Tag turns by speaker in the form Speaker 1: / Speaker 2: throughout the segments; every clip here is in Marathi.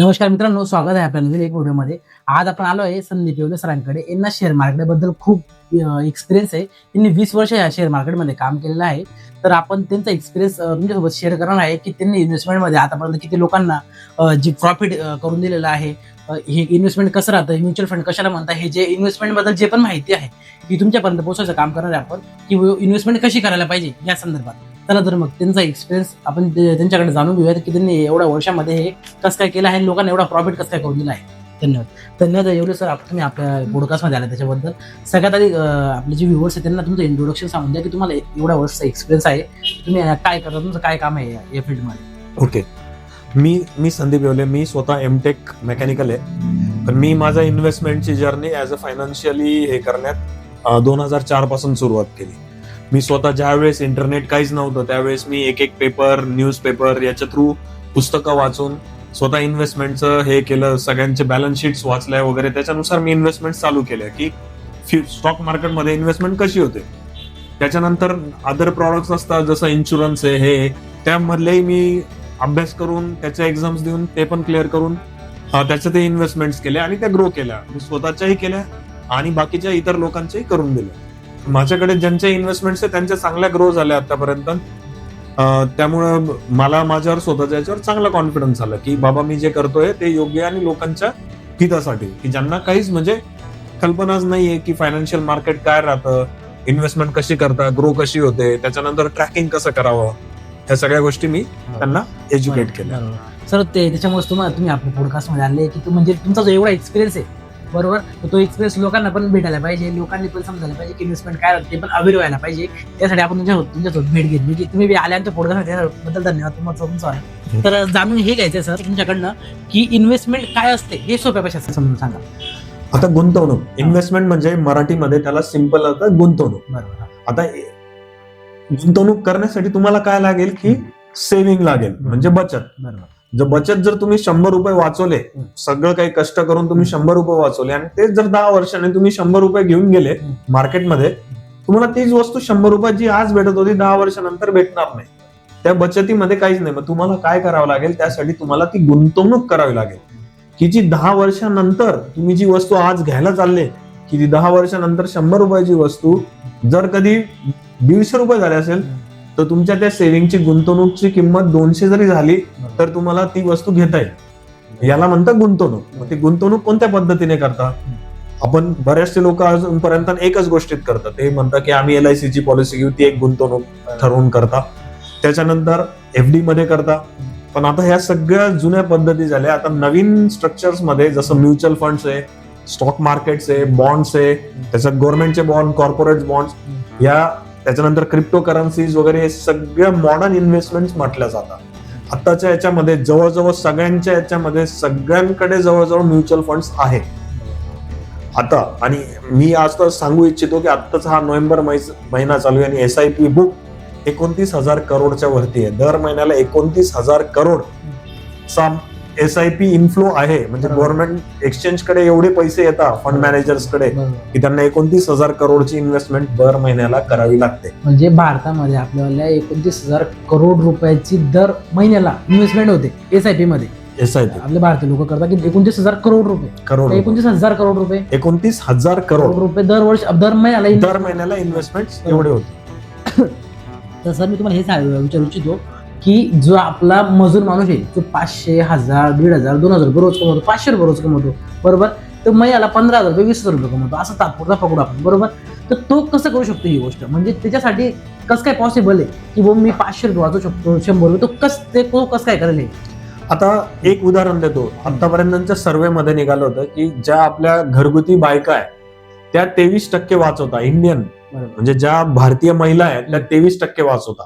Speaker 1: नमस्कार मित्रांनो स्वागत आहे आपल्या नवीन एक व्हिडिओमध्ये. आज आपण आलो आहे संदीप येवले सरांकडे. यांना शेअर मार्केटबद्दल खूप एक्सपिरियन्स आहे. त्यांनी वीस वर्ष या शेअर मार्केटमध्ये काम केलेलं आहे. तर आपण त्यांचा एक्सपिरियन्स तुमच्यासोबत शेअर करणार आहे की त्यांनी इन्व्हेस्टमेंटमध्ये आतापर्यंत किती लोकांना जी प्रॉफिट करून दिलेलं आहे हे इन्व्हेस्टमेंट कसं राहतं म्युच्युअल फंड कशाला म्हणतात हे जे इन्व्हेस्टमेंटबद्दल जे पण माहिती आहे ती तुमच्यापर्यंत पोहोचायचं काम करणार आहे आपण की इन्व्हेस्टमेंट कशी करायला पाहिजे या संदर्भात. चला तर मग त्यांचा एक्सपिरियन्स आपण त्यांच्याकडे जाणून घेऊयात की त्यांनी एवढ्या वर्षामध्ये हे कसं काय केलं आहे लोकांना एवढा प्रॉफिट कसं काय करून दिला आहे. धन्यवाद. धन्यवाद एवढे सर आप- तुम्ही आपल्या पॉडकास्टमध्ये आला त्याच्याबद्दल. सगळ्यात आधी आपले जे व्ह्युअर्स आहेत त्यांना तुमचं इंट्रोडक्शन सांगून द्या की तुम्हाला एवढ्या वर्षाचा एक्सपिरियन्स आहे. तुम्ही काय करता तुमचं काय काम आहे या- या फील्डमध्ये?
Speaker 2: ओके. मी मी संदीप येवले मी स्वतः एमटेक मेकॅनिकल आहे. पण मी माझा इन्व्हेस्टमेंटची जर्नी ॲज अ फायनान्शियली हे करण्यात दोन हजार चारपासून सुरुवात केली. मी स्वतः ज्यावेळेस इंटरनेट काहीच नव्हतं त्यावेळेस मी एक एक पेपर न्यूज पेपर याच्या थ्रू पुस्तकं वाचून स्वतः इन्व्हेस्टमेंटचं हे केलं सगळ्यांचे बॅलन्स शीट्स वाचल्या वगैरे. त्याच्यानुसार मी इन्व्हेस्टमेंट चालू केल्या की स्टॉक मार्केटमध्ये इन्व्हेस्टमेंट कशी होते? त्याच्यानंतर अदर प्रॉडक्ट्स असतात जसं इन्शुरन्स आहे हे त्यामधलेही मी अभ्यास करून त्याच्या एक्झाम्स देऊन ते पण क्लिअर करून अं, त्याच्या ते इन्व्हेस्टमेंट केले आणि त्या ग्रो केल्या. मी स्वतःच्याही केल्या आणि बाकीच्या इतर लोकांच्याही करून दिल्या. माझ्याकडे ज्यांच्या इन्व्हेस्टमेंट्स आहे त्यांच्या चांगल्या ग्रो झाल्या आतापर्यंत. त्यामुळं मला माझ्यावर स्वतःच्या याच्यावर चांगला कॉन्फिडन्स आला की बाबा मी जे करतोय ते योग्य आणि लोकांच्या हितासाठी. की ज्यांना काहीच म्हणजे कल्पनाच नाहीये की फायनान्शियल मार्केट काय राहतं इन्व्हेस्टमेंट कशी करता ग्रो कशी होते त्याच्यानंतर ट्रॅकिंग कसं करावं ह्या सगळ्या गोष्टी मी त्यांना एज्युकेट केल्या.
Speaker 1: सर ते त्याच्यामुळे तुम्हाला तुम्ही आपल्या पॉडकास्टमध्ये आले की म्हणजे तुमचा जो एवढा एक्सपिरियन्स आहे बरोबर? तर तो एक्सपिरियन्स लोकांना पण भेटायला पाहिजे. लोकांनी पण समजायला पाहिजे की इन्व्हेस्टमेंट काय राहते ते पण अवेअर व्हायला पाहिजे. त्यासाठी आपण तुमच्या तुमच्यासोबत भेट घेतली. की तुम्ही आल्या आमच्या पॉडकास्ट त्याबद्दल धन्यवाद तुमचा तुमचा तर जाणून हे घ्यायचं सर तुमच्याकडनं की इन्व्हेस्टमेंट काय असते हे सोप्या पैशाचं समजून सांगा.
Speaker 2: आता गुंतवणूक. इन्व्हेस्टमेंट म्हणजे मराठीमध्ये त्याला सिंपल होतं गुंतवणूक.
Speaker 1: बरोबर
Speaker 2: आता गुंतवणूक करण्यासाठी तुम्हाला काय लागेल की सेव्हिंग लागेल म्हणजे बचत.
Speaker 1: बरोबर.
Speaker 2: जर बचत जर तुम्ही शंभर रुपये वाचवले. सगळं काही कष्ट करून तुम्ही शंभर रुपये वाचवले आणि तेच जर दहा वर्षाने तुम्ही शंभर रुपये घेऊन गेले. मार्केटमध्ये तुम्हाला तीच वस्तू शंभर रुपयात जी आज भेटत होती दहा वर्षानंतर भेटणार नाही. त्या बचतीमध्ये काहीच नाही. मग तुम्हाला काय करावं लागेल? त्यासाठी तुम्हाला ती गुंतवणूक करावी लागेल. की जी दहा वर्षानंतर तुम्ही जी वस्तू आज घ्यायला चालले की ती दहा वर्षानंतर शंभर रुपयाची वस्तू जर कधी दीडशे रुपये झाले असेल तर तुमच्या त्या सेव्हिंगची गुंतवणूकची किंमत दोनशे जरी झाली तर तुम्हाला ती वस्तू घेता येईल. याला म्हणतात गुंतवणूक. मग ती गुंतवणूक कोणत्या पद्धतीने करता? आपण बऱ्याचशे लोक अजूनपर्यंत एकच गोष्टीत करतात. ते म्हणतात की आम्ही एल आय ची पॉलिसी घेऊ ती एक गुंतवणूक ठरवून करता. त्याच्यानंतर एफ डी मध्ये करता. पण आता ह्या सगळ्या जुन्या पद्धती झाल्या. आता नवीन स्ट्रक्चर्समध्ये जसं म्युच्युअल फंड्स आहे स्टॉक मार्केट्स आहे बॉन्ड्स आहे त्याच्यात गव्हर्नमेंटचे बॉन्ड कॉर्पोरेट बॉन्ड्स या त्याच्यानंतर क्रिप्टो करन्सीज वगैरे हे सगळ्या मॉडर्न इन्व्हेस्टमेंट म्हटल्या जातात. आत्ताच्या याच्यामध्ये जवळजवळ सगळ्यांच्या याच्यामध्ये सगळ्यांकडे जवळजवळ म्युच्युअल फंड्स आहे आता आणि मी आज तर सांगू इच्छितो की आत्ताच हा नोव्हेंबर महिना चालू आहे आणि एस आय पी बुक एकोणतीस हजार करोडच्या वरती आहे. दर महिन्याला एकोणतीस हजार करोड चा एस आय पी इन्फ्लो आहे. म्हणजे. गव्हर्नमेंट एक्सचेंजकडे एवढे पैसे येतात फंड
Speaker 1: मॅनेजर्सकडे
Speaker 2: की त्यांना एकोणतीस हजार करोडची इन्व्हेस्टमेंट दर महिन्याला करावी लागते.
Speaker 1: म्हणजे भारतामध्ये आपल्याला एकोणतीस हजार करोड रुपयाची दर महिन्याला इन्व्हेस्टमेंट होते एस आय पी मध्ये.
Speaker 2: एस आय पी
Speaker 1: आपले भारतीय लोक करतात की एकोणतीस हजार करोड रुपये.
Speaker 2: करोड.
Speaker 1: एकोणतीस हजार करोड रुपये.
Speaker 2: एकोणतीस हजार
Speaker 1: करोड. रुपये दर वर्ष दर महिन्याला
Speaker 2: दर महिन्याला इन्व्हेस्टमेंट एवढे होते.
Speaker 1: तर सर मी तुम्हाला हे सांग- विचारू इच्छितो. की जो आपला मजूर माणूस आहे जो पाचशे हजार दीड हजार दोन हजार रुपये रोज कमवतो पाचशे रुपये रोज कमवतो बरोबर? तर महिन्याला पंधरा हजार रुपये वीस हजार रुपये कमवतो असं तात्पुरता पकडू आपण बरोबर? तर तो कसं करू शकतो ही गोष्ट? म्हणजे त्याच्यासाठी कसं काय पॉसिबल आहे की बुवा मी पाचशे रुपये वाचू शकतो शंभर रुपये तो कस ते तो कसं काय करेल?
Speaker 2: आता एक उदाहरण देतो. आतापर्यंतच्या सर्वे मध्ये निघालं होतं की ज्या आपल्या घरगुती बायका आहे त्या तेवीस टक्के वाचवता इंडियन म्हणजे ज्या भारतीय महिला आहेत त्या तेवीस टक्के वाचवता.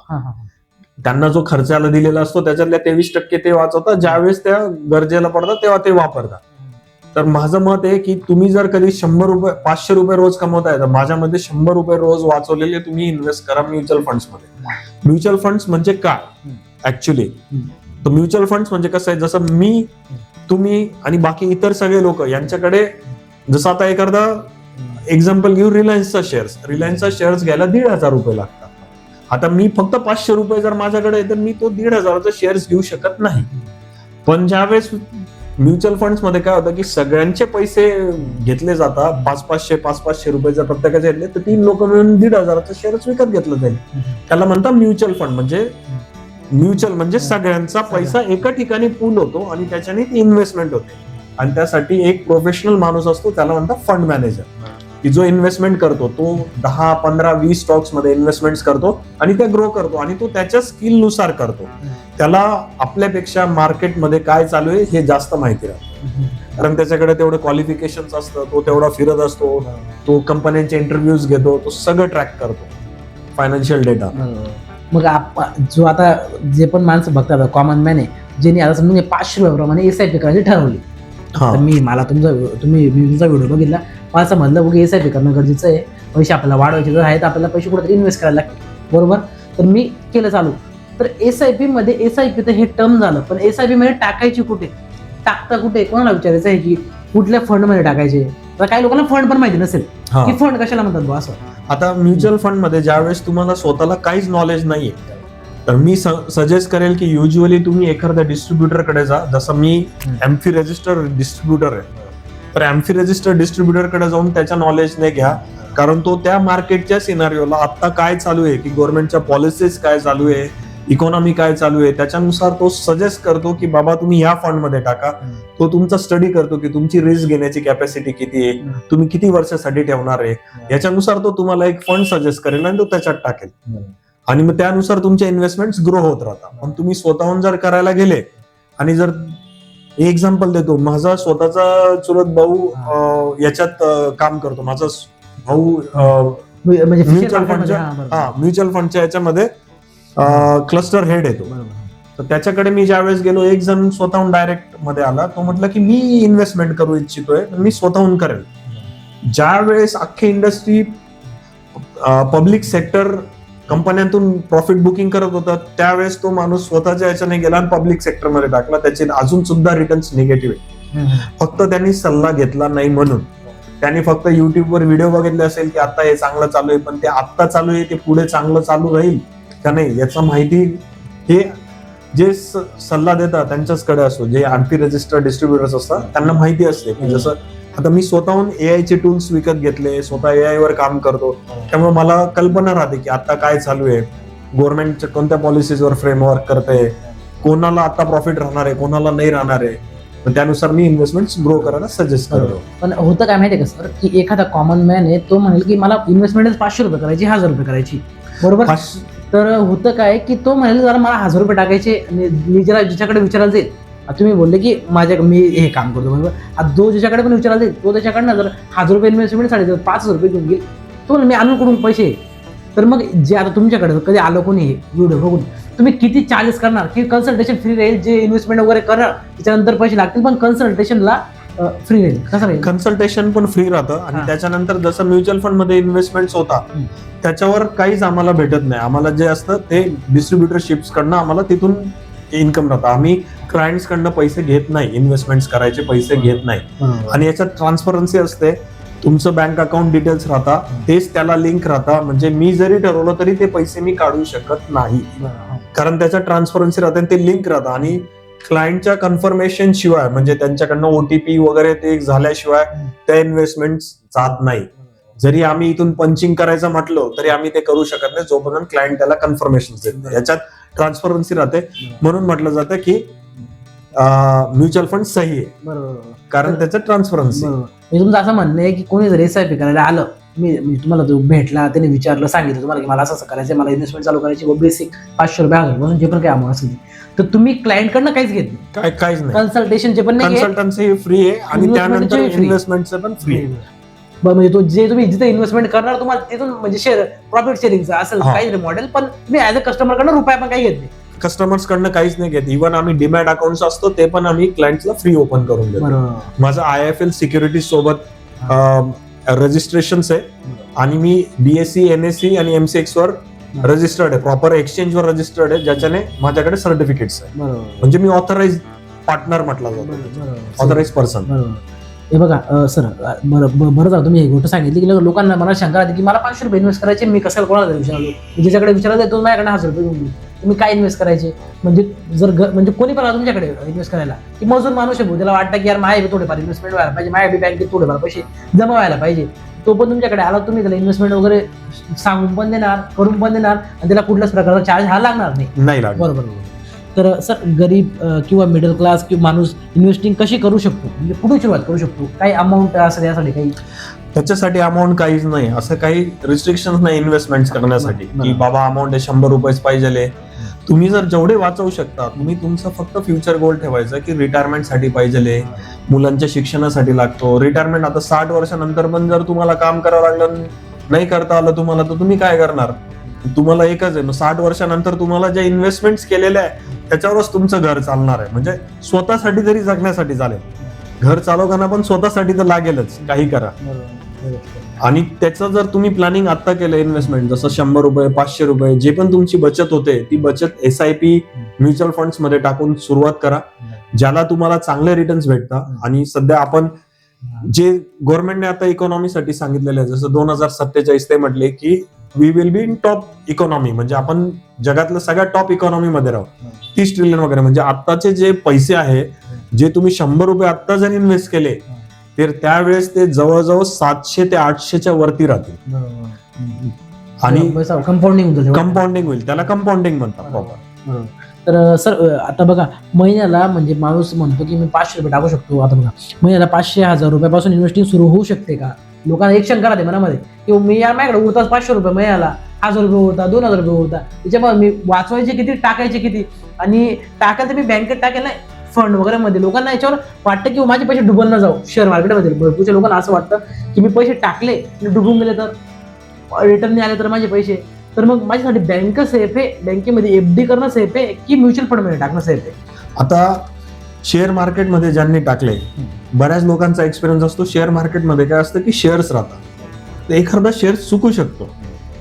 Speaker 2: त्यांना जो खर्चाला दिलेला असतो त्याच्यातल्या तेवीस टक्के ते वाचवतात. ज्यावेळेस त्या गरजेला पडतात तेव्हा ते वापरतात. तर माझं मत आहे की तुम्ही जर कधी शंभर रुपये पाचशे रुपये रोज कमवताय तर माझ्यामध्ये शंभर रुपये रोज वाचवलेले तुम्ही इन्व्हेस्ट करा म्युच्युअल फंड्समध्ये. म्युच्युअल फंड्स म्हणजे काय? ऍक्च्युली तर म्युच्युअल फंड्स म्हणजे कसं आहे? जसं मी तुम्ही आणि बाकी इतर सगळे लोक यांच्याकडे जसं आता एखादा एक्झाम्पल घेऊ रिलायन्सचा शेअर्स रिलायन्सचा शेअर्स घ्यायला दीड हजार रुपये लागतात. आता मी फक्त पाचशे रुपये जर माझ्याकडे आहे तर मी तो दीड हजाराचा शेअर्स घेऊ शकत नाही. पण ज्यावेळेस म्युच्युअल फंड्समध्ये काय होतं की सगळ्यांचे पैसे घेतले जातात पाच पाचशे पाच पाचशे रुपये जर प्रत्येकाचे घेतले तर तीन लोक मिळून दीड हजाराचं शेअर्स विकत घेतलं जाईल. त्याला म्हणतात म्युच्युअल फंड म्हणजे म्युच्युअल म्हणजे सगळ्यांचा पैसा एका ठिकाणी पूल होतो आणि त्याच्याने ती इन्व्हेस्टमेंट होते. आणि त्यासाठी एक प्रोफेशनल माणूस असतो त्याला म्हणतात फंड मॅनेजर की जो इन्व्हेस्टमेंट करतो तो दहा पंधरा वीस स्टॉक्समध्ये इन्व्हेस्टमेंट करतो आणि त्या ग्रो करतो आणि तो त्याच्या स्किलनुसार करतो. त्याला आपल्यापेक्षा मार्केटमध्ये काय चालू आहे हे जास्त माहिती राहतं. कारण त्याच्याकडे तेवढे क्वालिफिकेशन असतं तो तेवढा फिरत असतो तो कंपन्यांचे इंटरव्ह्यूज घेतो तो सगळं ट्रॅक करतो फायनान्शियल डेटा
Speaker 1: मग आप जो आता जे पण माणसं बघतात कॉमन मॅन आहे ज्यांनी आता समजून पाचशे रुपयाप्रमाणे एस आय पी करायची ठरवली. तर मी मला तुमचा तुम्ही मी तुमचा व्हिडिओ बघितला. मला समजलं बघ एस आय पी करणं गरजेचं आहे. पैसे आपल्याला वाढवायचे जर आहे तर आपल्याला पैसे कुठेतरी इन्व्हेस्ट करायला लागतील. बरोबर? तर मी केलं चालू. तर एस आय पी मध्ये एस आय पी तर हे टर्म झालं. पण एस आय पी मध्ये टाकायची कुठे? टाकता कुठे? कोणाला विचारायचं आहे की कुठल्या फंडमध्ये टाकायचे? तर काही लोकांना फंड पण माहिती नसेल. की फंड कशाला म्हणतात असं?
Speaker 2: आता म्युच्युअल फंडमध्ये ज्यावेळेस तुम्हाला स्वतःला काहीच नॉलेज नाहीये तर मी सजेस्ट करेल की युजली तुम्ही एखाद्या डिस्ट्रीब्युटरकडे जा. जसं मी. एम्फी रजिस्टर डिस्ट्रीब्युटर आहे. तर एम्फी रजिस्टर डिस्ट्रीब्युटरकडे जाऊन त्याच्या नॉलेजने घ्या. कारण तो त्या मार्केटच्या सिनारिओला आता काय चालू आहे की गव्हर्नमेंटच्या पॉलिसीज काय चालू आहे इकॉनॉमी काय चालू आहे त्याच्यानुसार तो सजेस्ट करतो की बाबा तुम्ही ह्या फंडमध्ये टाका. तो तुमचा स्टडी करतो की तुमची रिस्क घेण्याची कॅपॅसिटी किती आहे. तुम्ही किती वर्षासाठी ठेवणार आहे. याच्यानुसार तो तुम्हाला एक फंड सजेस्ट करेल आणि तो त्याच्यात टाकेल. आणि मग त्यानुसार तुमचे इन्व्हेस्टमेंट ग्रो होत राहतात. पण तुम्ही स्वतःहून जर करायला गेले आणि जर एक्झाम्पल देतो माझा स्वतःचा चुलत भाऊ याच्यात काम करतो. माझा भाऊ अं,
Speaker 1: म्हणजे
Speaker 2: Mutual
Speaker 1: share market
Speaker 2: fund
Speaker 1: मध्ये,
Speaker 2: च्या-
Speaker 1: हा,
Speaker 2: म्युच्युअल फंडच्या याच्यामध्ये क्लस्टर हेड येतो. तर त्याच्याकडे मी ज्यावेळेस गेलो एक जण स्वतःहून डायरेक्टमध्ये आला. तो म्हटलं की मी इन्व्हेस्टमेंट करू इच्छितोय मी स्वतःहून करेल. ज्या वेळेस अख्खी इंडस्ट्री पब्लिक सेक्टर कंपन्यांतून प्रॉफिट बुकिंग करत होता त्यावेळेस तो माणूस स्वतःच्या याच्याने गेला आणि पब्लिक सेक्टरमध्ये टाकला. त्याचे अजून सुद्धा रिटर्न्स निगेटिव्ह आहे. फक्त त्यांनी सल्ला घेतला नाही म्हणून. त्यांनी फक्त युट्यूबवर व्हिडिओ बघितले असेल की आता हे चांगलं चालू आहे पण ते आत्ता चालू आहे ते पुढे चांगलं चालू राहील का नाही याचा माहिती हे जे सल्ला देतात त्यांच्याचकडे असतो. जे आरपी रजिस्टर डिस्ट्रीब्युटर्स असतात त्यांना माहिती असते. की जसं आता मी स्वतःहून एआय चे टूल्स विकत घेतले स्वतः एआय वर काम करतो. त्यामुळे मला कल्पना राहते की आता काय चालू आहे. गव्हर्नमेंट कोणत्या पॉलिसीजवर फ्रेमवर्क करते कोणाला आता प्रॉफिट राहणार आहे कोणाला नाही राहणार आहे? त्यानुसार मी इन्व्हेस्टमेंट ग्रो करायला सजेस्ट करतो.
Speaker 1: पण होतं काय माहितीये का सर की एखादा कॉमन मॅन आहे तो म्हणेल की मला इन्व्हेस्टमेंट पाचशे रुपये करायची हजार रुपये करायची. बरोबर? तर होतं काय की तो म्हणेल जरा मला हजार रुपये टाकायचे आणि मी जरा ज्याच्याकडे विचारायला जाईल तुम्ही बोलले की माझ्या मी हे काम करतो. बरोबर आता जो ज्याच्याकडे पण विचारायला तो त्याच्याकडनं जर हजार रुपये इन्व्हेस्टमेंटसाठी जर पाच हजार रुपये घेऊन घेईल तो मी आणून कडून पैसे तर मग जे आता तुमच्याकडे कधी आलं कोणी व्हिडिओ बघून तुम्ही किती चार्जेस करणार? की कन्सल्टेशन फ्री राहील जे इन्व्हेस्टमेंट वगैरे करणार त्याच्यानंतर पैसे लागतील पण कन्सल्टेशनला फ्री राहील. कसं राहील?
Speaker 2: कन्सल्टेशन पण फ्री राहतं. आणि. त्याच्यानंतर जसं म्युच्युअल फंडमध्ये इन्व्हेस्टमेंट होता. त्याच्यावर काहीच आम्हाला भेटत नाही. आम्हाला जे असतं ते डिस्ट्रीब्युटरशिप्स कडनं आम्हाला तिथून इन्कम राहतं आम्ही क्लायंट्स कडनं पैसे घेत नाही इन्व्हेस्टमेंट करायचे पैसे घेत नाही. आणि याच्यात ट्रान्सपरन्सी असते. तुमचं बँक अकाउंट डिटेल्स राहता तेच त्याला लिंक राहता. म्हणजे मी जरी ठरवलं तरी ते पैसे मी काढू शकत नाही. कारण त्याच्यात ट्रान्सपरन्सी राहते आणि ते लिंक राहतं. आणि क्लायंटच्या कन्फर्मेशन शिवाय म्हणजे त्यांच्याकडनं ओटीपी वगैरे ते झाल्याशिवाय त्या इन्व्हेस्टमेंट जात नाही. जरी आम्ही इथून पंचिंग करायचं म्हटलं तरी आम्ही ते करू शकत नाही. जोपर्यंत क्लायंट त्याला कन्फर्मेशन देत नाही. याच्यात ट्रान्सपरन्सी राहते. म्हणून म्हटलं जातं की म्युच्युअल फंड सही आहे.
Speaker 1: बरोबर
Speaker 2: कारण त्याचं ट्रान्सपरन्सी
Speaker 1: बरोबर. म्हणजे तुमचं असं म्हणणं आहे की कोणी जर एस आय पी करायला आलं मी मी तुम्हाला जो भेटला त्याने विचारलं सांगितलं तुम्हाला की मला असं असं करायचं मला इन्व्हेस्टमेंट चालू करायची बेसिक पाचशे रुपये हजार रुपये जे पण काय अमाऊंट असेल. तर तुम्ही क्लायंटकडनं काहीच घेत नाही.
Speaker 2: काय काहीच नाही.
Speaker 1: कन्सल्टेशनचे पण नाही घेत.
Speaker 2: कन्सल्टन्सी फ्री आहे आणि
Speaker 1: Investment
Speaker 2: त्यानंतर
Speaker 1: free.
Speaker 2: इन्व्हेस्टमेंटचं पण फ्री आहे.
Speaker 1: बरं, म्हणजे तो जे तुम्ही जिथे इन्व्हेस्टमेंट करणार तुम्हाला तिथून म्हणजे शेअर प्रॉफिट शेअरिंगचं असेल
Speaker 2: हा.
Speaker 1: काही मॉडेल पण तुम्ही ऍज अ कस्टमर कडनं रुपया पण काही घेत नाही.
Speaker 2: कस्टमर्स कडनं काहीच नाही घेत. इव्हन आम्ही डिमॅट अकाउंट असतो ते पण आम्ही क्लायंटला फ्री ओपन करून देतो.
Speaker 1: बरोबर
Speaker 2: माझं आय एफ एल सिक्युरिटी सोबत रजिस्ट्रेशन आहे. आणि मी बीएससी एनएससी आणि एमसीएक्स वर रजिस्टर्ड आहे. प्रॉपर एक्सचेंज वर रजिस्टर्ड आहे ज्याच्याने माझ्याकडे सर्टिफिकेट्स आहे.
Speaker 1: बरोबर
Speaker 2: म्हणजे मी ऑथराइज पार्टनर म्हटला जातो.
Speaker 1: बरोबर
Speaker 2: ऑथराइज पर्सन
Speaker 1: बरोबर हे बघा सर बरं बरं झालं तुम्ही ही गोष्ट सांगितली की लोकांना मला शंका राहते की मला पाचशे रुपये इन्व्हेस्ट करायचे मी कशाला कोणाला विचारलो मी ज्याच्याकडे विचारलं तो माझ्याकडे हजार रुपये घेऊन तुम्ही काय इन्व्हेस्ट करायचे? म्हणजे जर ग- म्हणजे कोणी पण आलं तुमच्याकडे इन्व्हेस्ट करायला की मजूर माणूस आहे त्याला वाटतं की यार माझ्या बी थोडेफार इन्व्हेस्टमेंट व्हायला पाहिजे माझ्या बी बँकेत थोडेफार पैसे जमा व्हायला पाहिजे. तो पण तुमच्याकडे आला तुम्ही त्याला इन्व्हेस्टमेंट वगैरे सांगून पण देणार करून पण देणार आणि त्याला कुठल्याच प्रकारचा चार्ज हा लागणार नाही. बरोबर. तर सर गरीब किंवा मिडल क्लास किंवा माणूस इन्व्हेस्टिंग कशी करू शकतो? म्हणजे कुठे सुरुवात करू शकतो? काही अमाऊंट असं यासाठी काही?
Speaker 2: त्याच्यासाठी अमाऊंट काहीच नाही. असं काही रिस्ट्रिक्शन नाही इन्व्हेस्टमेंट करण्यासाठी. की बाबा अमाऊंट शंभर रुपयेच पाहिजे तुम्ही जर जेवढे वाचवू शकता तुम्ही तुमचं फक्त फ्युचर गोल ठेवायचं की रिटायरमेंटसाठी पाहिजे मुलांच्या शिक्षणासाठी लागतो. रिटायरमेंट आता साठ वर्षानंतर पण जर तुम्हाला काम करावं लागलं नाही करता आलं तुम्हाला तर तुम्ही काय करणार? तुम्हाला एकच आहे मग साठ वर्षानंतर तुम्हाला ज्या इन्व्हेस्टमेंट केलेल्या आहे त्याच्यावरच तुमचं घर चालणार आहे. म्हणजे स्वतःसाठी तरी जगण्यासाठी चालेल. घर चालवताना पण स्वतःसाठी तर लागेलच काही करा. आणि त्याचं जर तुम्ही प्लॅनिंग आता केलं इन्व्हेस्टमेंट जसं शंभर रुपये पाचशे रुपये जे पण तुमची बचत होते ती बचत एस आय पी म्युच्युअल फंड्समध्ये टाकून सुरुवात करा ज्याला तुम्हाला चांगले रिटर्न्स भेटतात. आणि सध्या आपण जे गव्हर्नमेंटने आता इकॉनॉमीसाठी सांगितलेलं आहे जसं दोन हजार सत्तेचाळीस ते म्हटले की we will be in top economy म्हणजे आपण जगातलं सगळ्यात टॉप इकॉनॉमी मध्ये राहू. तीस ट्रिलियन वगैरे. म्हणजे आत्ताचे जे पैसे आहे जे तुम्ही शंभर रुपये आत्ता जर इन्व्हेस्ट केले तर त्यावेळेस ते जवळजवळ सातशे ते आठशेच्या वरती राहतील. आणि
Speaker 1: कंपाऊंडिंग होतं
Speaker 2: कंपाऊंडिंग होईल. त्याला कंपाऊंडिंग म्हणतात प्रॉपर.
Speaker 1: तर सर आता बघा महिन्याला म्हणजे माणूस म्हणतो की मी पाचशे रुपये टाकू शकतो. आता बघा महिन्याला पाचशे हजार रुपयापासून इन्व्हेस्टिंग सुरू होऊ शकते का? लोकांना एक शंका राहते मनामध्ये. की मी या माझ्याकडे उरताच पाचशे रुपये महिन्याला हजार रुपये उरता दोन हजार रुपये उरता. त्याच्यामुळे मी वाचवायचे किती टाकायचे किती? आणि टाकायला तर मी बँकेत टाकेल नाही फंड वगैरे मध्ये. लोकांना याच्यावर वाटतं की माझे पैसे डुबल न जाऊ शेअर मार्केटमध्ये भरपूरच्या लोकांना असं वाटतं की मी पैसे टाकले आणि डुबून गेले तर रिटर्न नाही आले तर माझे पैसे. तर मग माझ्यासाठी बँक सेफ आहे बँकेमध्ये एफ डी करणं सेफ आहे की म्युच्युअल फंडमध्ये टाकणं सेफ आहे?
Speaker 2: आता शेअर मार्केटमध्ये ज्यांनी टाकले बऱ्याच लोकांचा एक्सपिरियन्स असतो शेअर मार्केटमध्ये काय असतं की शेअर्स राहतात. तर एखादा शेअर चुकू शकतो.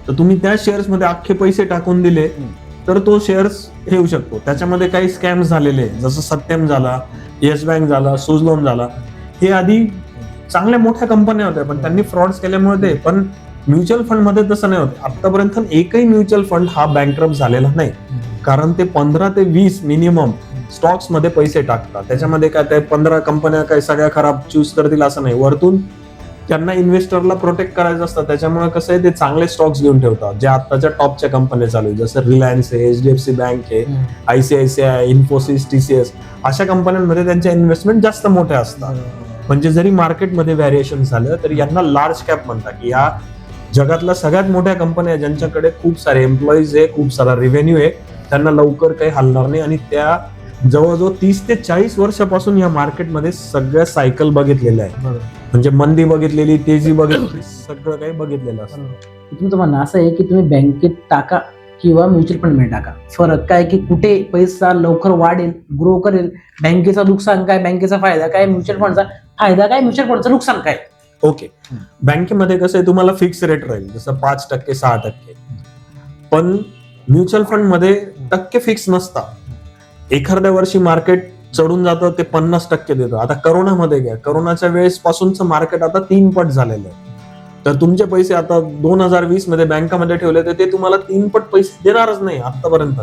Speaker 2: तर तुम्ही त्या शेअर्समध्ये अख्खे पैसे टाकून दिले तर तो शेअर्स येऊ शकतो. त्याच्यामध्ये काही स्कॅम झालेले जसं सत्यम झाला येस बँक झाला सुझलोन झाला. हे आधी चांगल्या मोठ्या कंपन्या होत्या पण त्यांनी फ्रॉड्स केल्यामुळे ते पण म्युच्युअल फंडमध्ये तसं नाही होत. आतापर्यंत एकही म्युच्युअल फंड हा बँकरप्ट झालेला नाही. कारण ते पंधरा ते वीस मिनिमम स्टॉक्समध्ये पैसे टाकतात. त्याच्यामध्ये काय ते पंधरा कंपन्या काय सगळ्या खराब चूज करतील असं नाही. वरतून त्यांना इन्व्हेस्टरला प्रोटेक्ट करायचं असतं त्याच्यामुळे कसं आहे ते चांगले स्टॉक्स घेऊन ठेवतात. जे आताच्या टॉपच्या कंपन्या चालू आहे जसं रिलायन्स आहे एचडीएफसी बँक आहे आयसीआयसीआय इन्फोसिस टीसीएस अशा कंपन्यांमध्ये त्यांच्या इन्व्हेस्टमेंट जास्त मोठ्या असतात. म्हणजे जरी मार्केटमध्ये व्हॅरिएशन झालं तर यांना लार्ज कॅप म्हणतात की या जगातल्या सगळ्यात मोठ्या कंपन्या ज्यांच्याकडे खूप सारे एम्प्लॉईज आहे खूप सारा रेव्हेन्यू आहे त्यांना लवकर काही हलणार नाही आणि त्या जवळजवळ तीस ते चाळीस वर्षापासून या मार्केटमध्ये सगळ्या सायकल बघितलेल्या आहे म्हणजे मंदी बघितलेली तेजी बघितलेली सगळं काही बघितलेलं असतं.
Speaker 1: तुमचं म्हणणं असं आहे की तुम्ही बँकेत टाका किंवा म्युच्युअल फंडमध्ये टाका. फरक काय की कुठे पैसा लवकर वाढेल ग्रो करेल बँकेचं नुकसान काय बँकेचा फायदा काय म्युच्युअल फंडचा फायदा काय म्युच्युअल फंडचं नुकसान काय?
Speaker 2: ओके बँकेमध्ये कसं आहे तुम्हाला फिक्स रेट राहील जसं पाच टक्के सहा टक्के. पण म्युच्युअल फंडमध्ये टक्के फिक्स नसतात. एखाद्या वर्षी मार्केट चढून जातं ते पन्नास टक्के देतं. आता करोनामध्ये घ्या. करोनाच्या वेळेस पासूनचं मार्केट आता तीन पट झालेलं आहे. तर तुमचे पैसे आता दोन हजार वीसमध्ये बँकामध्ये ठेवले तर ते तुम्हाला तीन पट पैसे देणारच नाही आतापर्यंत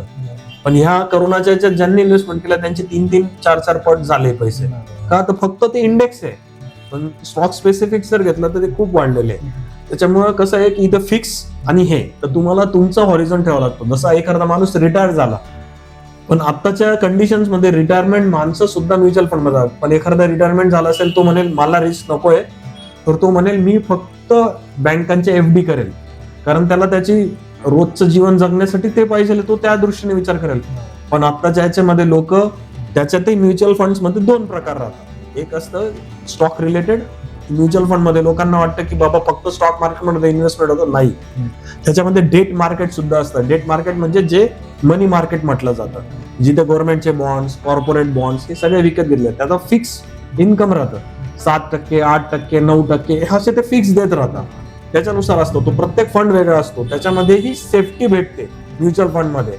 Speaker 2: पण ह्या करोनाच्या ज्यांनी इन्व्हेस्टमेंट केलं त्यांचे तीन तीन चार चार पट झाले पैसे. का तर फक्त ते इंडेक्स आहे. पण स्टॉक स्पेसिफिक जर घेतलं तर ते खूप वाढलेले आहे. त्याच्यामुळे कसं आहे की इथं फिक्स आणि हे. तर तुम्हाला तुमचा हॉरिझॉन ठेवा लागतो. जसा एखादा माणूस रिटायर झाला पण आत्ताच्या कंडिशन्समध्ये रिटायरमेंट माणसं सुद्धा म्युच्युअल फंडमध्ये पण एखादा रिटायरमेंट झाला असेल तो म्हणेल मला रिस्क नकोय. तर तो म्हणेल मी फक्त बँकांचे एफ डी करेल. कारण त्याला त्याची रोजचं जीवन जगण्यासाठी ते पाहिजे तो त्या दृष्टीने विचार करेल. पण आत्ताच्या ह्याच्यामध्ये लोक त्याच्यातही म्युच्युअल फंड्समध्ये दोन प्रकार राहतात. एक असतं स्टॉक रिलेटेड म्युच्युअल फंडमध्ये लोकांना वाटतं की बाबा फक्त स्टॉक मार्केटमध्ये इन्व्हेस्टमेंट होतं नाही. त्याच्यामध्ये डेट मार्केट सुद्धा असतं. डेट मार्केट म्हणजे जे मनी मार्केट म्हटलं जातं. जिथे गव्हर्नमेंटचे बॉन्ड्स कॉर्पोरेट बॉन्ड्स हे सगळे विकत घेतले त्याचा फिक्स इन्कम राहतं. सात टक्के आठ टक्के नऊ टक्के असे ते फिक्स देत राहतात. त्याच्यानुसार असतो. तो प्रत्येक फंड वेगळा असतो. त्याच्यामध्येही सेफ्टी भेटते म्युच्युअल फंडमध्ये.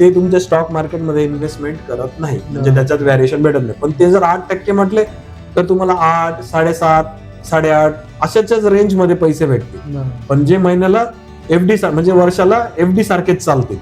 Speaker 2: ते तुमच्या स्टॉक मार्केटमध्ये इन्व्हेस्टमेंट करत नाही. म्हणजे त्याच्यात व्हॅरिएशन भेटत नाही. पण ते जर आठ टक्के म्हटले तर तुम्हाला आठ साडेसात साडेआठ अशाच्याच रेंजमध्ये पैसे भेटतील. पण जे महिन्याला एफडी म्हणजे वर्षाला एफडी सारखेच चालते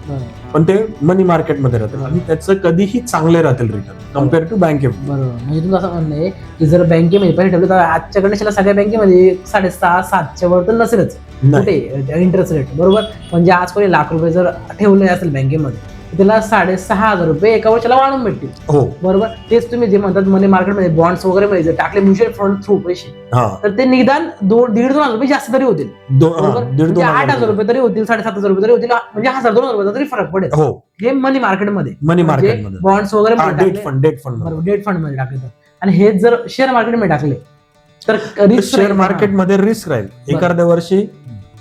Speaker 2: पण ते मनी मार्केटमध्ये राहतील. आणि त्याचं कधीही चांगले राहतील return compare to bank FD
Speaker 1: बरोबर. म्हणजे तुमचं असं म्हणणं आहे की जर बँकेमध्ये पैसे ठेवले तर आजच्या कंडिशनला सगळ्या बँकेमध्ये साडेसहा सातच्या वर तर नसेलच. इंटरेस्ट रेट बरोबर? म्हणजे आज कोणी लाख रुपये जर ठेवले असेल बँकेमध्ये त्याला साडेसहा हजार रुपये एका वर्षाला वाढून भेटतील.
Speaker 2: हो.
Speaker 1: बरोबर? तेच तुम्ही जे म्हणतात मनी मार्केटमध्ये बॉन्ड्स वगैरे मध्ये जर टाकले म्युच्युअल फंड थ्रू पैसे.
Speaker 2: हा.
Speaker 1: तर ते निदान दोन दीड दोन हजार रुपये जास्त तरी होतील. बरोबर? म्हणजे आठ हजार रुपये. तरी होतील साडेसात हजार रुपये तरी होतील म्हणजे हजार दोन हजार रुपये तरी फरक पडेल.
Speaker 2: हो.
Speaker 1: हे मनी मार्केटमध्ये
Speaker 2: मनी मार्केटमध्ये
Speaker 1: बॉन्ड्स वगैरे
Speaker 2: डेट फंड डेट फंड
Speaker 1: बरोबर डेट फंडमध्ये टाकले. आणि हे जर शेअर मार्केटमध्ये टाकले तर
Speaker 2: शेअर. मार्केटमध्ये रिस्क राहील. एखाद्या वर्षी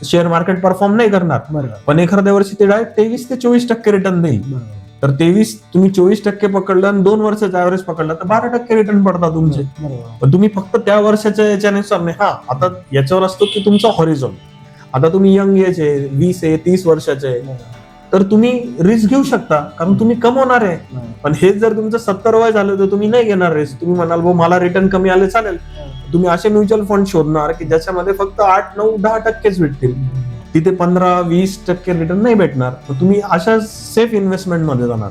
Speaker 2: शेअर मार्केट परफॉर्म नाही करणार. पण एखाद्या वर्षी ते डायरेक्ट तेवीस ते चोवीस टक्के रिटर्न देईल. तर तेवीस तुम्ही चोवीस टक्के पकडलं आणि दोन वर्षाचा ऍव्हरेज पकडला तर बारा टक्के रिटर्न पडतात तुमचे. पण तुम्ही फक्त त्या वर्षाच्या याच्यानुसार नाही. हा आता याच्यावर असतो की तुमचा हॉरिझॉन आता तुम्ही यंग एज आहे वीस आहे तीस वर्षाचे आहे. तर तुम्ही रिस्क घेऊ शकता कारण तुम्ही कमवणार आहे. पण हेच जर तुमचं सत्तर वय झालं तर तुम्ही नाही घेणार रिस्क तुम्ही म्हणाल मला रिटर्न कमी आले चालेल. तुम्ही असे म्युच्युअल फंड शोधणार की ज्याच्यामध्ये फक्त आठ नऊ दहा टक्केच भेटतील. तिथे पंधरा वीस टक्के रिटर्न नाही भेटणार. तर तुम्ही अशा सेफ इन्व्हेस्टमेंटमध्ये जाणार.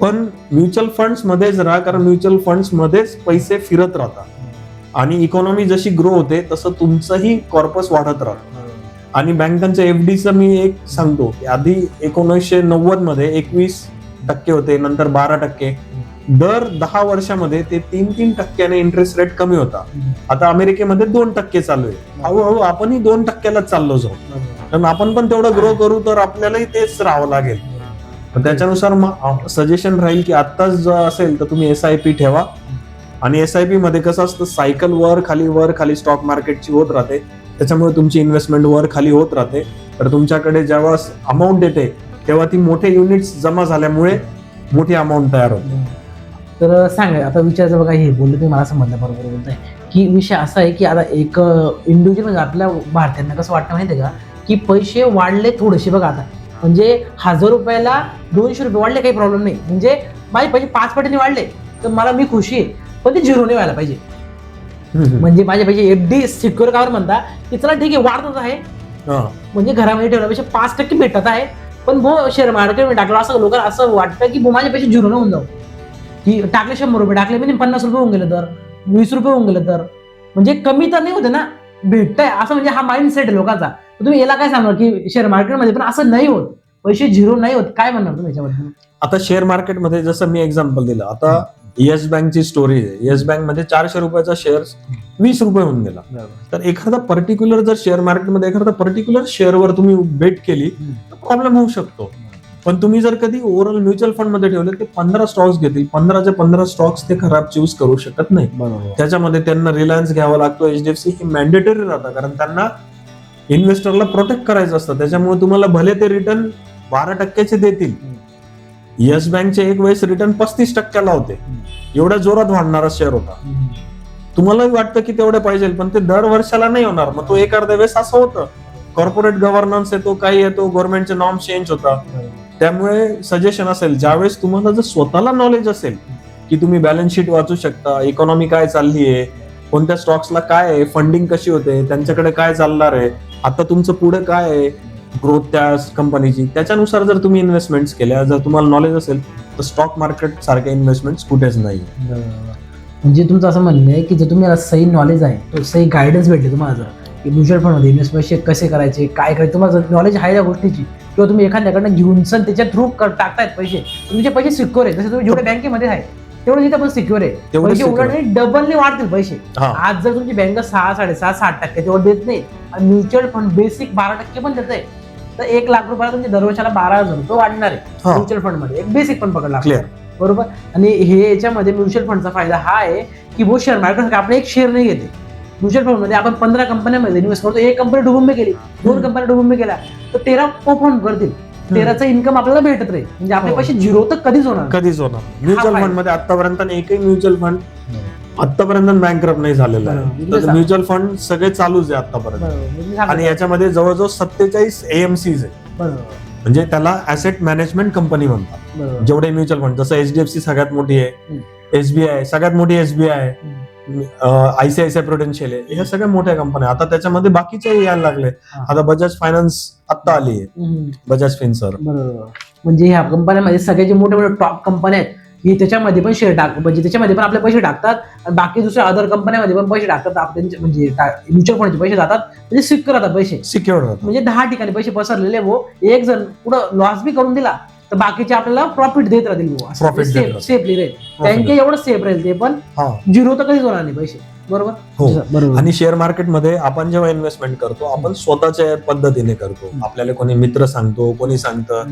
Speaker 2: पण म्युच्युअल फंड्स मध्येच राहा कारण म्युच्युअल फंड्स मध्येच पैसे फिरत राहतात. आणि इकॉनॉमी जशी ग्रो होते तसं तुमचंही कॉर्पस वाढत राहतं. आणि बँकांच्या एफडीचं मी एक सांगतो आधी एकोणीसशे नव्वदमध्ये एकवीस टक्के होते नंतर बारा टक्के. दर दहा वर्षामध्ये ते तीन तीन टक्क्याने इंटरेस्ट रेट कमी होता. आता अमेरिकेमध्ये दोन टक्के चालू आहे. हळूहळू आपणही दोन टक्क्याला चाललो जाऊ. कारण आपण पण तेवढं ग्रो करू तर आपल्यालाही तेच राहावं लागेल. त्याच्यानुसार सजेशन राहील की आत्ताच जर असेल तर तुम्ही एस आय पी ठेवा. आणि एस आय पी मध्ये कसं असतं सायकल वर खाली वर खाली स्टॉक मार्केटची होत राहते. त्याच्यामुळे तुमची इन्व्हेस्टमेंट वर खाली होत राहते. तर तुमच्याकडे जेव्हा अमाऊंट येते तेव्हा ती मोठे युनिट्स जमा झाल्यामुळे मोठी अमाऊंट तयार होते.
Speaker 1: तर सांगा आता विचारायचं बघा हे बोलले तुम्ही मला समजलं बरोबर बोलताय. की विषय असा आहे की आता एक इंडिव्हिज्युअल म्हणजे आपल्या भारतीयांना कसं वाटतं माहितीये का? की पैसे वाढले थोडेसे बघा आता. म्हणजे हजार रुपयाला दोनशे रुपये वाढले काही प्रॉब्लेम नाही. म्हणजे माझे पैसे पाच पटीने वाढले तर मला मी खुशी आहे. पण ते झिरो नाही व्हायला पाहिजे. म्हणजे माझे पैसे एफ डी सिक्युअर कावर म्हणता की चला ठीक आहे वाढतच आहे. म्हणजे घरामध्ये ठेवल्यापेक्षा पाच टक्के भेटत आहे. पण भो शेअर मार्केटमध्ये टाकलं असं लोकांना असं वाटतं की भो माझे पैसे झिरो न होऊन जाऊ की टाकले शंभर रुपये टाकले म्हणजे पन्नास रुपये होऊन गेले तर वीस रुपये होऊन गेले तर. म्हणजे कमी तर नाही होते ना भेटतंय. असं म्हणजे हा माइंड सेट आहे लोकांचा. तुम्ही याला काय सांगणार की शेअर मार्केटमध्ये पण असं नाही होत. पैसे झिरो नाही होत. काय म्हणणार तुम्ही याच्याबद्दल?
Speaker 2: आता शेअर मार्केटमध्ये जसं मी एक्झाम्पल दिलं आता येस बँकची स्टोरी आहे. येस बँकमध्ये चारशे रुपयाचा शेअर वीस रुपये होऊन गेला. तर एखादा पर्टिक्युलर जर शेअर मार्केटमध्ये एखादा पर्टिक्युलर शेअरवर तुम्ही बेट केली तर प्रॉब्लेम होऊ शकतो. पण तुम्ही जर कधी ओव्हरऑल म्युच्युअल फंडमध्ये ठेवले ते पंधरा स्टॉक्स घेतील. पंधराचे पंधरा स्टॉक्स ते खराब चूज करू शकत नाही. त्याच्यामध्ये त्यांना रिलायन्स घ्यावा लागतो. एचडीएफसी हे मॅन्डेटरी राहतं. कारण त्यांना इन्व्हेस्टरला प्रोटेक्ट करायचं असतं. त्याच्यामुळे तुम्हाला भले ते रिटर्न बारा टक्क्याचे देतील. येस बँकचे एक वेळेस रिटर्न पस्तीस टक्क्याला होते. एवढ्या जोरात वाढणारा शेअर होता. तुम्हालाही वाटतं की तेवढे पाहिजे पण ते दर वर्षाला नाही होणार. मग तो एक अर्ध्या वेळेस असं होतं. कॉर्पोरेट गव्हर्नन्स येतो काही येतो गव्हर्नमेंटचे नॉर्म चेंज होतात. त्यामुळे सजेशन असेल ज्यावेळेस तुम्हाला जर स्वतःला नॉलेज असेल की तुम्ही बॅलन्स शीट वाचू शकता इकॉनॉमी काय चालली आहे कोणत्या स्टॉक्सला काय आहे फंडिंग कशी होते त्यांच्याकडे काय चालणार आहे आता तुमचं पुढे काय आहे ग्रोथ त्या कंपनीची त्याच्यानुसार जर तुम्ही इन्व्हेस्टमेंट्स केल्या जर तुम्हाला नॉलेज असेल तर स्टॉक मार्केट सारख्या इन्व्हेस्टमेंट्स कुठेच नाही
Speaker 1: म्हणजे तुमचं असं म्हणणं आहे की जर तुम्हाला सही नॉलेज आहे तो सही गायडन्स भेटले तुम्हाला जर की म्युच्युअल फंडमध्ये इन्व्हेस्ट पैसे कसे करायचे काय करायचे तुम्हाला जर नॉलेज आहे या गोष्टीची किंवा तुम्ही एखाद्याकडनं घेऊन सण त्याच्या थ्रू टाकतायत पैसे तुमचे पैसे सिक्युअर आहे जसे तुम्ही जेवढे बँकेमध्ये आहे तेवढे तिथे पण सिक्युअर आहे. पैसे उलट डबलने वाढतील पैसे.
Speaker 2: हा.
Speaker 1: आज जर तुमची बँक सहा साडेसहा साठ टक्के तेवढं देत नाही आणि म्युच्युअल फंड बेसिक बारा टक्के पण देत आहे तर एक लाख रुपयाला तुमचे दरवर्षाला बारा हजार रुपये वाढणार आहे
Speaker 2: हा.
Speaker 1: म्युच्युअल फंडमध्ये एक बेसिक पण पकडला
Speaker 2: क्लिअर
Speaker 1: बरोबर? आणि हे याच्यामध्ये म्युच्युअल फंडचा फायदा हा आहे की वो शेअर मार्केट आपण एक शेअर नाही घेते म्युच्युअल फंडमध्ये आपण पंधरा कंपन्यांमध्ये इन्व्हेस्ट करतो. एक कंपनी डुबुंबे केली दोन कंपन्या डुबुंबे केल्या तर तेरा परफॉर्म करतील. तेराचं इन्कम आपल्याला भेटत राहील म्हणजे आपले
Speaker 2: हो.
Speaker 1: पैसे झिरो तर कधीच होणार नाही.
Speaker 2: कधीच होणार म्युच्युअल
Speaker 1: फायदा.
Speaker 2: फंडमध्ये आतापर्यंत एकही म्युच्युअल फंड आतापर्यंत बँकरप्ट नाही झालेला. आहे
Speaker 1: म्हणजे
Speaker 2: तर म्युच्युअल फंड सगळे चालूच आहे आतापर्यंत.
Speaker 1: म्हणजे.
Speaker 2: आणि याच्यामध्ये जवळजवळ सत्तेचाळीस एएमसीज आहे. म्हणजे त्याला ऍसेट मॅनेजमेंट कंपनी म्हणतात. जेवढे म्युच्युअल फंड जसं एचडीएफसी सगळ्यात मोठी आहे. एसबीआय सगळ्यात मोठी एसबीआय आयसीआयसीआय प्रुडेन्शियल आहे ह्या सगळ्या मोठ्या कंपन्या आता त्याच्यामध्ये बाकीच्याही यायला लागले. आता बजाज फायनान्स आता आली आहे. बजाज फिन्सर
Speaker 1: म्हणजे ह्या कंपन्यांमध्ये सगळे जे मोठे मोठे टॉप कंपन्या आहेत ही त्याच्यामध्ये पण शेअर टाक. म्हणजे त्याच्यामध्ये पण आपले पैसे टाकतात. बाकी दुसऱ्या अदर कंपन्यामध्ये पण पैसे टाकतात. त्यांचे म्हणजे म्युच्युअल फंडचे पैसे जातात. म्हणजे सिक्युअर राहतात पैसे.
Speaker 2: सिक्युअर होतं
Speaker 1: म्हणजे दहा ठिकाणी पैसे पसरलेले वो एक जण पुढं लॉस बी करून दिला तर बाकीचे आपल्याला प्रॉफिट देत राहतील सेफ
Speaker 2: राहतील.
Speaker 1: सेफली राहील. बँके एवढं सेफ राहील ते पण.
Speaker 2: हा.
Speaker 1: झिरो तर कधीच होणार नाही पैसे. बरोबर?
Speaker 2: हो.
Speaker 1: बरोबर.
Speaker 2: आणि शेअर मार्केटमध्ये आपण जेव्हा इन्व्हेस्टमेंट करतो आपण स्वतःच्या पद्धतीने करतो. आपल्याला कोणी मित्र सांगतो कोणी सांगतं.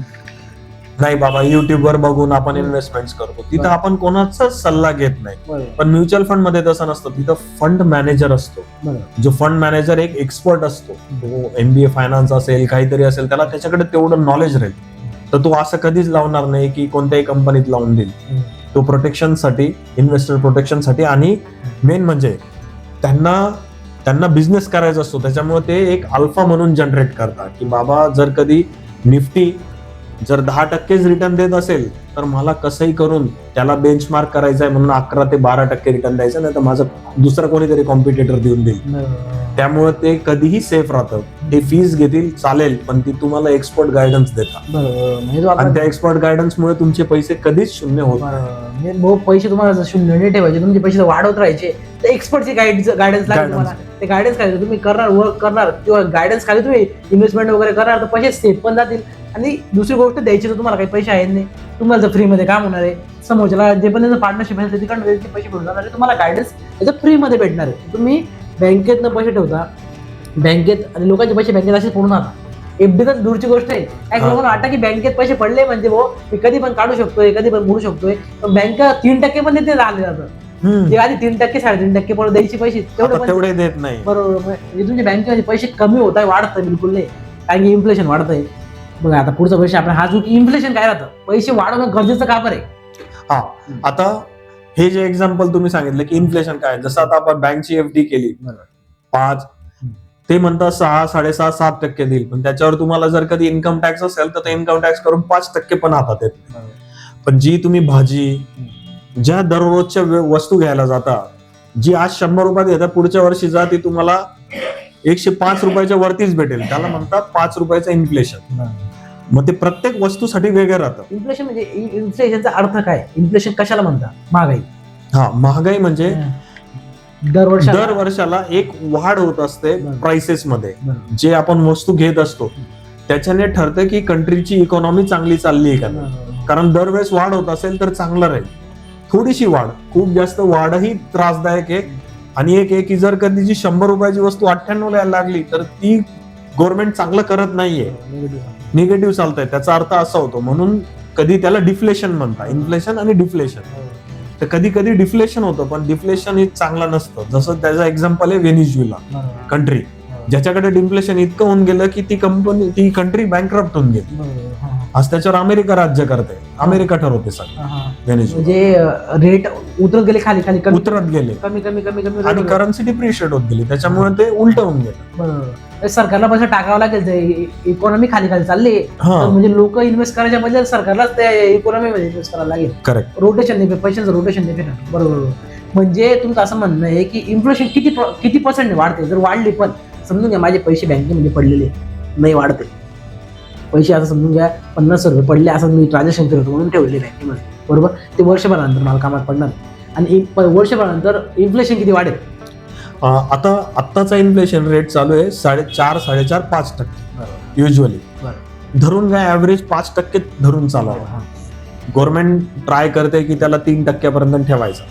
Speaker 2: नाही बाबा युट्यूब वर बघून आपण इन्व्हेस्टमेंट करतो. तिथं. आपण कोणाचाच सल्ला घेत नाही. पण म्युच्युअल फंडमध्ये तसं नसतं. तिथं फंड मॅनेजर असतो. जो फंड मॅनेजर एक एक्सपर्ट असतो. तो एमबीए फायनान्स असेल काहीतरी असेल त्याला त्याच्याकडे तेवढं नॉलेज राहील. तर तो असं कधीच लावणार नाही की कोणत्याही कंपनीत लावून देईल. तो प्रोटेक्शनसाठी इन्व्हेस्टर प्रोटेक्शनसाठी आणि मेन म्हणजे त्यांना त्यांना बिझनेस करायचा असतो. त्याच्यामुळे ते एक अल्फा म्हणून जनरेट करतात. की बाबा जर कधी निफ्टी जर दहा टक्केच रिटर्न देत असेल तर मला कसंही करून त्याला बेंचमार्क करायचं आहे म्हणून अकरा ते बारा टक्के रिटर्न द्यायचं नाही तर माझं दुसरं कोणीतरी कॉम्पिटेटर देऊन देईल. त्यामुळे ते कधीही सेफ राहतं ते फीस घेतील चालेल पण ती तुम्हाला एक्सपर्ट गायडन्स देतात
Speaker 1: म्हणजे
Speaker 2: आणि त्या एक्सपर्ट गायडन्समुळे तुमचे पैसे कधीच शून्य होत.
Speaker 1: म्हणजे पैसे तुम्हाला शून्य नाही ठेवायचे तुमचे पैसे वाढवत राहायचे तर एक्सपर्टची गाईड गायडन्स लागेल
Speaker 2: Guidance.
Speaker 1: तुम्हाला ते गायडन्स खाली तुम्ही करणार वर्क करणार किंवा गायडन्स खाली तुम्ही इन्व्हेस्टमेंट वगैरे करणार तर पैसे सेफ पण जातील आणि दुसरी गोष्ट द्यायची तर तुम्हाला काही पैसे आहेत नाही. तुम्हाला जर फ्रीमध्ये काम होणार आहे समोरच्याला जे पण त्याचं पार्टनरशिप असेल तिकडनं त्याचे पैसे भेटून जाणार आहे. तुम्हाला गायडन्स त्याचं फ्रीमध्ये भेटणार आहे. तुम्ही बँकेतनं पैसे ठेवता. बँकेत आणि लोकांचे पैसे बँकेत असेच पडून राहतात. एफडी तर दूरची गोष्ट आहे. काय. लोकांना वाटतं की बँकेत पैसे पडले म्हणजे भाऊ मी कधी पण काढू शकतोय कधी पण मोडू शकतोय. पण बँक तीन टक्के पण देते आले जातं. जे आधी तीन टक्के साडेतीन टक्के पण द्यायचे पैसे तेवढे
Speaker 2: देत नाही.
Speaker 1: बरोबर म्हणजे तुमच्या बँकेमध्ये पैसे कमी होत आहे वाढत आहे बिलकुल नाही. कारण की इन्फ्लेशन वाढत आहे. बघा आता पुढचा पैसे आपण हा जो की इन्फ्लेशन काय राहतं? पैसे वाढवणं गरजेचं का बरं आहे?
Speaker 2: हा आता हे जे एक्झाम्पल तुम्ही सांगितलं की इन्फ्लेशन काय जसं आता आपण बँकची एफ डी केली. पाच ते म्हणतात सहा साडेसहा सात टक्के देईल. पण त्याच्यावर तुम्हाला जर कधी इन्कम टॅक्स असेल तर ते इन्कम टॅक्स करून पाच टक्के पण हातात येत. पण जी तुम्ही भाजी ज्या दररोजच्या वे- वस्तू घ्यायला जाता जी आज शंभर रुपयात घेता पुढच्या वर्षी जा ती तुम्हाला एकशे पाच रुपयाच्या वरतीच भेटेल. त्याला म्हणतात पाच रुपयाचं इन्फ्लेशन मग ते प्रत्येक वस्तूसाठी वेगळं राहतं.
Speaker 1: इन्फ्लेशन म्हणजे इन्फ्लेशनचा अर्थ काय? इन्फ्लेशन कशाला म्हणतात? महागाई.
Speaker 2: हा महागाई म्हणजे
Speaker 1: दरवर्षी
Speaker 2: दर वर्षाला एक वाढ होत असते
Speaker 1: बरं.
Speaker 2: प्राइसेस मध्ये. जे आपण वस्तू घेत असतो त्याच्याने ठरतं की कंट्रीची इकॉनॉमी चांगली चालली आहे का नाही. कारण दरवेळेस वाढ होत असेल तर चांगलं राहील. थोडीशी वाढ खूप जास्त वाढही त्रासदायक आहे. आणि एक आहे की जर कधी जी शंभर रुपयाची वस्तू अठ्ठ्याण्णव लागली तर ती गव्हर्नमेंट चांगलं करत नाहीये. निगेटिव्ह चालतंय. त्याचा अर्थ असा होतो. म्हणून कधी त्याला डिफ्लेशन म्हणतात इन्फ्लेशन आणि डिफ्लेशन. तर कधी कधी डिफ्लेशन होतं पण डिफ्लेशन हे चांगलं नसतं. जसं त्याचा एक्झाम्पल आहे व्हेनिज्युला कंट्री ज्याच्याकडे डिफ्लेशन इतकं होऊन गेलं की ती कंपनी ती कंट्री बँकरप्ट होऊन गेली. आज त्याच्यावर अमेरिका राज्य करते अमेरिका ठरवते व्हेनेझुएला
Speaker 1: म्हणजे रेट उतरत गेले खाली खाली कमी.
Speaker 2: उतरत गेले.
Speaker 1: कमी कमी कमी कमी
Speaker 2: आणि करन्सी डिप्रिशिएट होत गेली. त्याच्यामुळे ते उलट होऊन गेलं.
Speaker 1: सरकारला पैसा टाकावा लागेल इकॉनॉमी खाली खाली चालली. म्हणजे लोक इन्व्हेस्ट करायच्या बद्दल सरकारलाच त्या इकॉनॉमी मध्ये इन्व्हेस्ट करायला लागेल.
Speaker 2: करेक्ट
Speaker 1: रोटेशन नाही पैशांचं रोटेशन नाही बरोबर. म्हणजे तुमचं असं म्हणणं आहे की इन्फ्लेशन किती किती पर्सेंट वाढते? जर वाढली पण समजून घ्या माझे पैसे बँकेमध्ये पडलेले नाही वाढते. पैसे असं समजून घ्या पन्नास रुपये पडले असं मी ट्रान्झॅक्शन करतो म्हणून ठेवले बँकेमध्ये बरोबर? ते वर्षभरानंतर मला कामात पडणार. आणि वर्षभरानंतर इन्फ्लेशन किती वाढेल?
Speaker 2: आता आत्ताचा इन्फ्लेशन रेट चालू आहे साडेचार साडेचार पाच टक्के. युजली धरून काय ऍव्हरेज पाच टक्के धरून चालावं. गव्हर्नमेंट ट्राय करते की त्याला तीन टक्क्यापर्यंत ठेवायचं.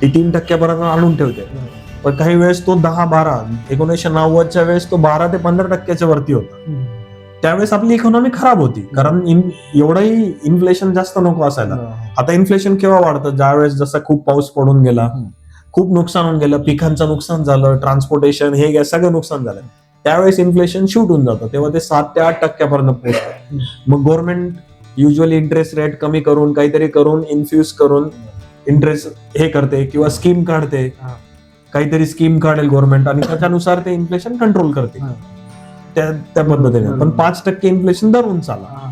Speaker 2: ती तीन टक्क्यापर्यंत आणून ठेवते. पण काही वेळेस तो दहा बारा एकोणीसशे नव्वदच्या वेळेस तो बारा ते पंधरा टक्क्याच्या वरती होता. त्यावेळेस आपली इकॉनॉमी खराब होती. कारण इन एवढंही इन्फ्लेशन जास्त नको असायला. आता इन्फ्लेशन केव्हा वाढतं? ज्यावेळेस जसा खूप पाऊस पडून गेला. खूप नुकसान होऊन गेलं पिकांचं नुकसान झालं ट्रान्सपोर्टेशन हे सगळं नुकसान झालं. त्यावेळेस इन्फ्लेशन शूट होऊन जातं. तेव्हा ते सात ते आठ टक्क्यापर्यंत पोहोचतं. मग गव्हर्नमेंट युजली इंटरेस्ट रेट कमी करून काहीतरी करून इन्फ्यूज करून इंटरेस्ट हे करते किंवा स्कीम काढते. काहीतरी स्कीम काढेल गव्हर्नमेंट आणि त्याच्यानुसार ते इन्फ्लेशन कंट्रोल करते
Speaker 1: हा.
Speaker 2: त्या त्या पद्धतीने पण. पाच टक्के इन्फ्लेशन धरून चाला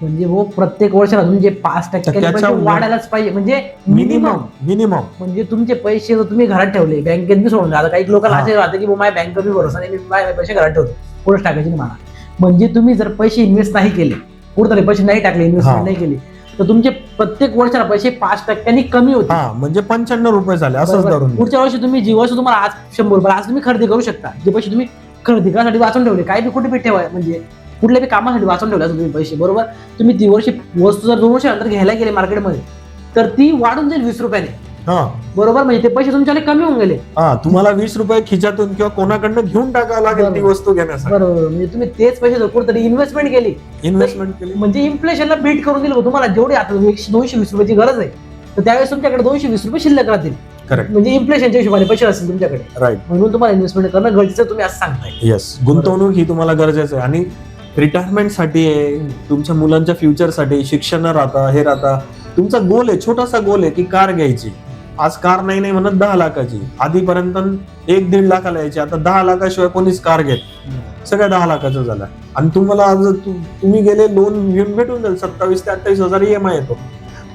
Speaker 1: म्हणजे वो प्रत्येक वर्षाला तुमचे पाच टक्क्याने
Speaker 2: त्याच्या
Speaker 1: पैसे
Speaker 2: वर-
Speaker 1: वाढायलाच पाहिजे म्हणजे मिनिमम
Speaker 2: मिनिमम
Speaker 1: म्हणजे तुमचे पैसे जर तुम्ही घरात ठेवले बँकेत बी सोडून. आता काही लोकांना
Speaker 2: हा.
Speaker 1: असे राहते की माझ्या बँक बी भरोसा नाही मी पैसे घरात ठेवतो पुढे टाकायचे नाही मला म्हणजे तुम्ही जर पैसे इन्व्हेस्ट नाही केले कुठेतरी पैसे नाही टाकले
Speaker 2: हा.
Speaker 1: इन्व्हेस्टमेंट नाही केली तर तुमचे प्रत्येक वर्षाला पैसे पाच टक्क्यांनी कमी होते
Speaker 2: हा म्हणजे पंच्याण्णव रुपये झाले असंच
Speaker 1: बरोबर.
Speaker 2: धरून.
Speaker 1: पुढच्या वर्षी तुम्ही जी वस्तू तुम्हाला आज शंभर रुपये आज तुम्ही खरेदी करू शकता. जे पैसे तुम्ही खरेदी करण्यासाठी वाचून ठेवले काय बी कुठे बी ठेवा म्हणजे कुठल्या बी कामासाठी वाचून ठेवले असेल तुम्ही पैसे बरोबर? तुम्ही ती वर्षी वस्तू जर दोन वर्षानंतर घ्यायला गेले मार्केटमध्ये तर ती वाढून जाईल वीस रुपयाने.
Speaker 2: हा.
Speaker 1: बरोबर म्हणजे ते पैसे तुमच्याकडे कमी होऊन गेले.
Speaker 2: हा तुम्हाला वीस रुपये खिच्यातून किंवा कोणाकडनं घेऊन टाकावं लागेल ती
Speaker 1: बरोबर.
Speaker 2: वस्तू घेण्यासाठी.
Speaker 1: बरोबर म्हणजे तुम्ही तेच पैसे कुठेतरी इन्व्हेस्टमेंट केली
Speaker 2: इन्व्हेस्टमेंट केली.
Speaker 1: म्हणजे इन्फ्लेशनला बीट करून दिलं तुम्हाला जेवढी आता एकशे दोनशे वीस रुपयाची गरज आहे तर त्यावेळेस तुमच्याकडे दोनशे वीस रुपये शिल्लक राहतील.
Speaker 2: करेक्ट
Speaker 1: म्हणजे इन्फ्लेशनच्या हिशोबाने पैसे असतील तुमच्याकडे.
Speaker 2: राईट
Speaker 1: म्हणून तुम्हाला इन्व्हेस्टमेंट करणं गरजेचं तुम्ही असं सांगताय.
Speaker 2: येस गुंतवणूक ही तुम्हाला गरजेचं आहे. आणि रिटायरमेंटसाठी आहे तुमच्या मुलांच्या फ्युचरसाठी शिक्षण राहता हे राहता तुमचा गोल आहे छोटासा गोल आहे की कार घ्यायची. आज कार नाही नाही म्हणत दहा लाखाची. आधीपर्यंत एक दीड लाखाला यायची आता दहा लाखाशिवाय कोणीच कार घेत सगळ्या दहा लाखाचं झालं. आणि तुम्हाला आज तु- तुम्ही गेले लोन घेऊन भेटून जाईल सत्तावीस ते अठ्ठावीस हजार ई एम आय येतो.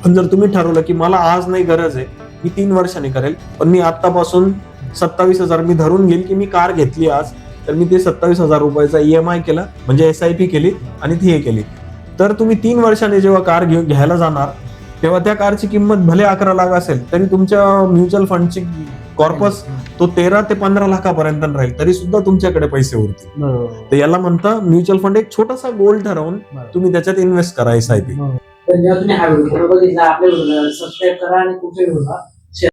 Speaker 2: पण जर तुम्ही ठरवलं की मला आज नाही गरज आहे मी तीन वर्षांनी करेल पण मी आतापासून सत्तावीस हजार मी धरून घेईल की मी कार घेतली आज तर मी ते सत्तावीस हजार रुपयाचा ई एम आय केला म्हणजे एस आय पी केली आणि ती हे केली. तर तुम्ही तीन वर्षांनी जेव्हा कार घेऊन घ्यायला जाणार तेव्हा त्या कारची किंमत भले अकरा लाख असेल तरी तुमच्या म्युच्युअल फंडची कॉर्पस तो तेरा ते पंधरा लाखापर्यंत राहील तरी सुद्धा तुमच्याकडे पैसे उरतील. तर याला म्हणता म्युच्युअल फंड एक छोटासा गोल ठरवून तुम्ही त्याच्यात इन्व्हेस्ट करा एस आय पी
Speaker 1: तर जेव्हा तुम्ही हा व्हिडिओ बघितला आपल्या व्हिडिओला सबस्क्राईब करा आणि कुठे